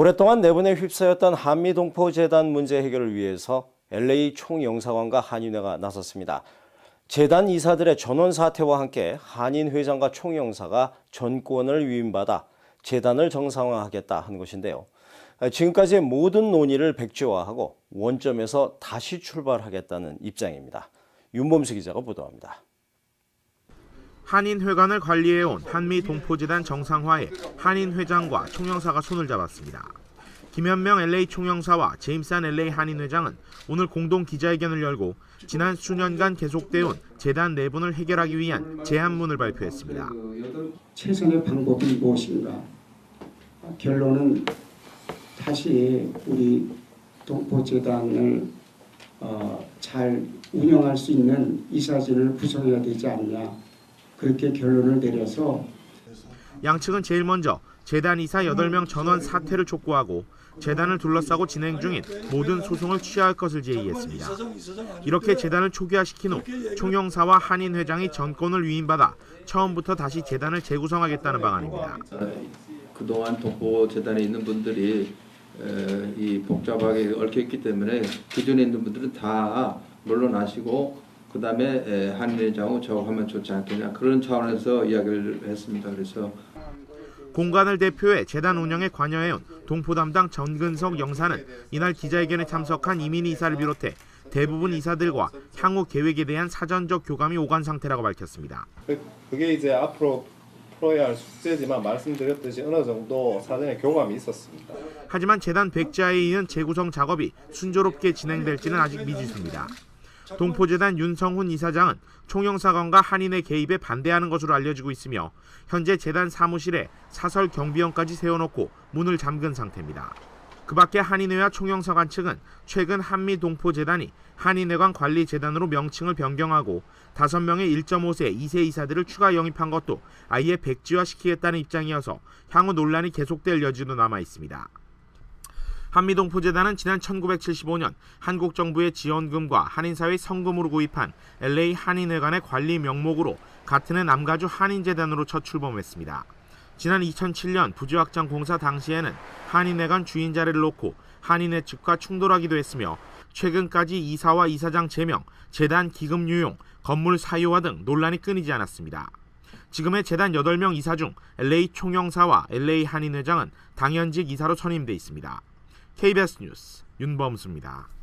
오랫동안 내분에 휩싸였던 한미 동포재단 문제 해결을 위해서 LA 총영사관과 한인회가 나섰습니다. 재단 이사들의 전원 사퇴와 함께 한인 회장과 총영사가 전권을 위임받아 재단을 정상화하겠다 한 것인데요. 지금까지의 모든 논의를 백지화하고 원점에서 다시 출발하겠다는 입장입니다. 윤범수 기자가 보도합니다. 한인회관을 관리해온 한미 동포재단 정상화에 한인회장과 총영사가 손을 잡았습니다. 김현명 LA 총영사와 제임산 LA 한인회장은 오늘 공동 기자회견을 열고 지난 수년간 계속돼온 재단 내분을 해결하기 위한 제안문을 발표했습니다. 최선의 방법이 무엇인가? 결론은 다시 우리 동포재단을 어, 잘 운영할 수 있는 이사진을 구성해야 되지 않냐 그렇게 결론을 내려서 양측은 제일 먼저 재단 이사 8명 전원 사퇴를 촉구하고 재단을 둘러싸고 진행 중인 모든 소송을 취하할 것을 제의했습니다. 이렇게 재단을 초기화시킨 후 총영사와 한인 회장이 전권을 위임받아 처음부터 다시 재단을 재구성하겠다는 방안입니다. 그동안 동포 재단에 있는 분들이 에, 이 복잡하게 얽혀 있기 때문에 기존에 있는 분들은 다 물러나시고 그 다음에 한인회장하고 저하고 하면 좋지 않겠냐 그런 차원에서 이야기를 했습니다. 그래서 공간을 대표해 재단 운영에 관여해온 동포 담당 전근석 영사는 이날 기자회견에 참석한 이민 이사를 비롯해 대부분 이사들과 향후 계획에 대한 사전적 교감이 오간 상태라고 밝혔습니다. 그- 그게 이제 앞으로 풀어야 할 숙제지만 말씀드렸듯이 어느 정도 사전에 교감이 있었습니다. 하지만 재단 백자에 이은 재구성 작업이 순조롭게 진행될지는 아직 미지수입니다. 동포재단 윤성훈 이사장은 총영사관과 한인의 개입에 반대하는 것으로 알려지고 있으며 현재 재단 사무실에 사설 경비원까지 세워놓고 문을 잠근 상태입니다. 그 밖에 한인회와 총영사관 측은 최근 한미 동포재단이 한인회관 관리재단으로 명칭을 변경하고 5명의 1.5세 2세 이사들을 추가 영입한 것도 아예 백지화시키겠다는 입장이어서 향후 논란이 계속될 여지도 남아 있습니다. 한미동포재단은 지난 1975년 한국 정부의 지원금과 한인사회 성금으로 구입한 LA 한인회관의 관리 명목으로 같은 해 남가주 한인재단으로 첫 출범했습니다. 지난 2007년 부지확장 공사 당시에는 한인회관 주인 자리를 놓고 한인회 측과 충돌하기도 했으며 최근까지 이사와 이사장 제명, 재단 기금 유용, 건물 사유화 등 논란이 끊이지 않았습니다. 지금의 재단 8명 이사 중 LA 총영사와 LA 한인회장은 당연직 이사로 선임돼 있습니다. KBS 뉴스 윤범수입니다.